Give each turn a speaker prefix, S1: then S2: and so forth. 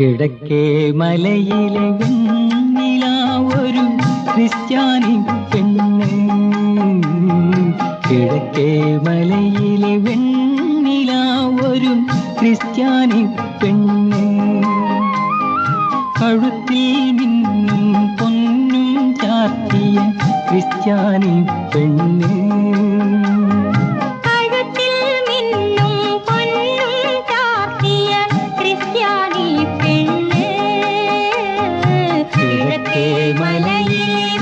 S1: കിഴക്കേ മലയിലെ ഒരു ക്രിസ്ത്യാനി പെണ്ണ്. കിഴക്കേ മലയിലെ വെണ്ണില ഒരു ക്രിസ്ത്യാനി പെണ്ണ്. കഴുത്തിൽ നിന്നും പൊന്നും ചാർത്തിയ ക്രിസ്ത്യാനി പെണ്ണ്.
S2: കഴുത്തിൽ നിന്നും പൊന്നും ചാർത്തിയ ക്രിസ്ത്യാനി கிழக்கே மலையிலே